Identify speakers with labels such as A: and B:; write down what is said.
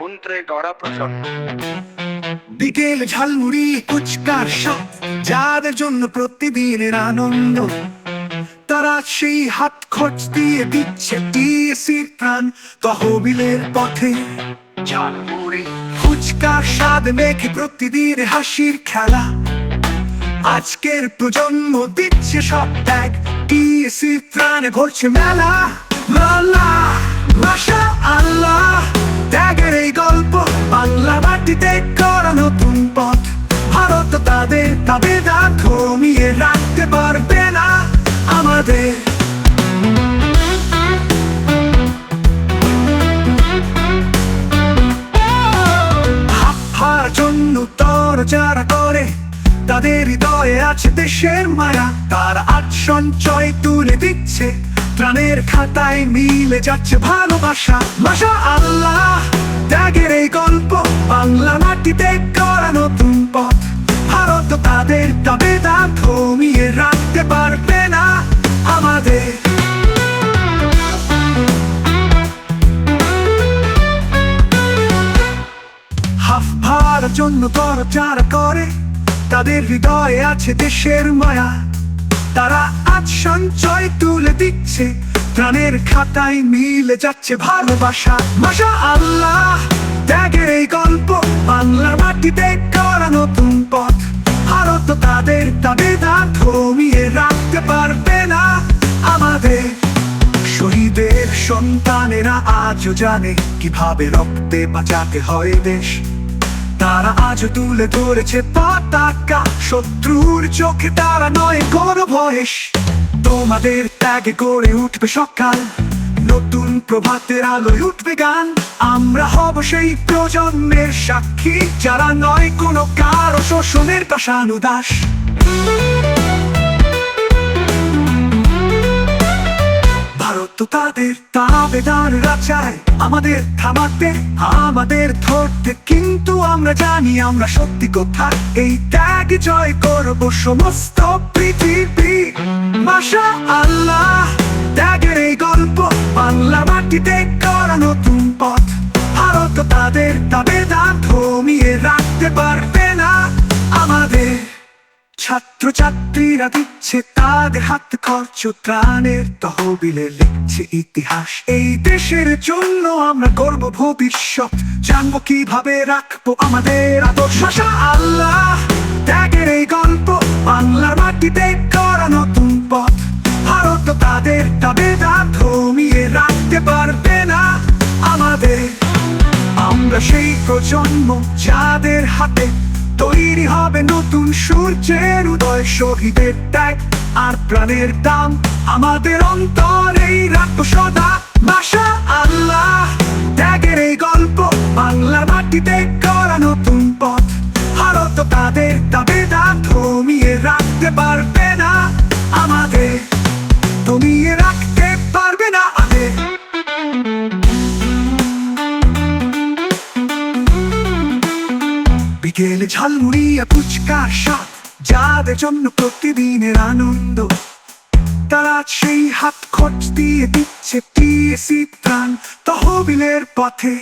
A: মন্ত্রে গড়া প্রজন্ম
B: বিকেল ঝালমুড়ি, ফুচকার শপ যাদের জন্য প্রতিদিনের আনন্দ। তারা সেই হাত খোঁজ দিয়ে দিচ্ছে টিএসি প্রাণ তহবিলের পথে।
A: ঝালমুড়ি,
B: ফুচকার স্বাদ মেখে প্রতিদিন হাসির খেলা। আজকের প্রজন্ম দিচ্ছে সব ত্যাগ টিএসি প্রাণে ঘটছে মেলা। আল্লাহ ত্যাগের এই গল্প বাংলা মাটিতে করা নতুন পথ। ভারত তাদের তাবেদা থমিয়ে রাখতে পারবে না আমাদের। জন্য করে, তাদের হৃদয়ে আছে দেশের মায়া। তারা আজ সঞ্চয় তুলে দিচ্ছে প্রাণের খাতায় মিলে যাচ্ছে ভালোবাসা। মাসা আল্লাহ, ত্যাগের এই গল্প বাংলা মাটিতে করা নতুন পথ। ভারত তাদের তাবেদা থমিয়ে রাখতে পারবে না আমাদের। জন্য কর যারা করে, তাদের হৃদয়ে আছে দেশের মায়া। তারা আজ সঞ্চয় তুলে দিচ্ছে প্রাণের খাতায় মিলে যাচ্ছে ভালোবাসা। মাসা আল্লাহ ত্যাগের এই গল্প বাংলার মাটিতে করা নতুন পথ। ভারত তাদের থমিয়ে রাখতে পারবে না। আমাদের শহীদের সন্তানেরা আজও জানে কীভাবে রক্তে বাঁচাতে হয় দেশ। তারা আজও তুলে ধরেছে পতাকা, শত্রুর চোখে তারা নয় কোনো বয়স তোমাদের ত্যাগে গড়ে উঠবে সকাল। নতুন প্রভাতের আলোয় উঠবে গান। আমরা হব সেই প্রজন্মের সাক্ষী, যারা নয় কোনো কারও শোষণের পাশানুদাস। তো তাদের তাবেদাররা চায় আমাদের থামাতে, আমাদের ধরতে। কিন্তু আমরা জানি আমরা সত্যি কোথায়। এই ত্যাগ জয় করব সমস্ত পৃথিবী। মাশা আল্লাহ ত্যাগের এই গল্প বাংলা মাটিতে করা নতুন পথ। ভারত তাদের তাবেদার থমিয়ে রাখতে পারবে না। আমাদের ছাত্র ছাত্রীরা দিচ্ছে তাদের হাত খরচ, ত্রাণের তহবিলে লিখছে ইতিহাস। এই দেশের জন্য আমরা করব ভবিষ্যৎ। জানব কীভাবে রাখব আমাদের আদর্শ আল্লাহ ত্যাগের এই গল্প বাংলার মাটিতে করা নতুন পথ। ভারত তাদের তাবেদা থমিয়ে রাখতে পারবে না আমাদের। আমরা সেই প্রজন্ম যাদের হাতে তৈরি হবে নতুন সূর্যের উদয় শহীদের ত্যাগ। আর প্রাণের দাম আমাদের অন্তর এই রাখব সদা। বাসা বিকেলে ঝালমুড়িয়া ফুচকার স্বাদ, যাদের জন্য প্রতিদিনের আনন্দ। তারা সেই হাত খোঁজ দিয়ে দিচ্ছে টিএসি ত্রাণ তহবিলের পথে।